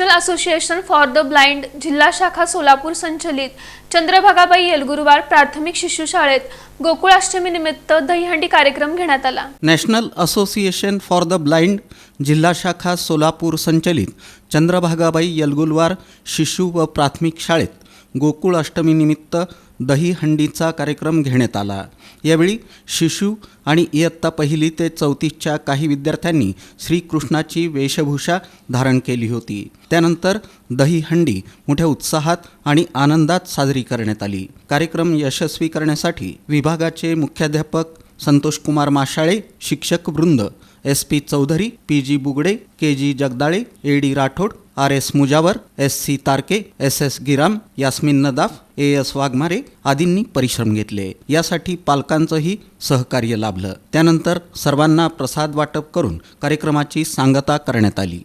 Association for the blind जिल्हा शाखा सोलापूर संचलित चंद्रभागाबाई येलगुरुवार प्राथमिक शिशु शाळेत गोकुळाष्टमी निमित्त दहीहंडी कार्यक्रम घेण्यात आला. National Association for the Blind जिल्हा शाखा सोलापूर संचलित चंद्रभागाबाई यलगुलवार शिशु व प्राथमिक शाळेत गोकुळ अष्टमीनिमित्त दहीहंडीचा कार्यक्रम घेण्यात आला. यावेळी शिशु आणि इयत्ता पहिली ते चौथीच्या काही विद्यार्थ्यांनी श्रीकृष्णाची वेशभूषा धारण केली होती. त्यानंतर दहीहंडी मोठ्या उत्साहात आणि आनंदात साजरी करण्यात आली. कार्यक्रम यशस्वी करण्यासाठी विभागाचे मुख्याध्यापक संतोष कुमार माशाळे शिक्षक वृंद S P Chaudhari P G Bugade K G Jagdale A D Rathod R S Mujawar S C Tarke S S Giram Yasmin Nadaf A S Waghmare आदींनी परिश्रम घेतले. यासाठी पालकांचंही सहकार्य लाभलं. त्यानंतर सर्वांना प्रसाद वाटप करून कार्यक्रमाची सांगता करण्यात आली.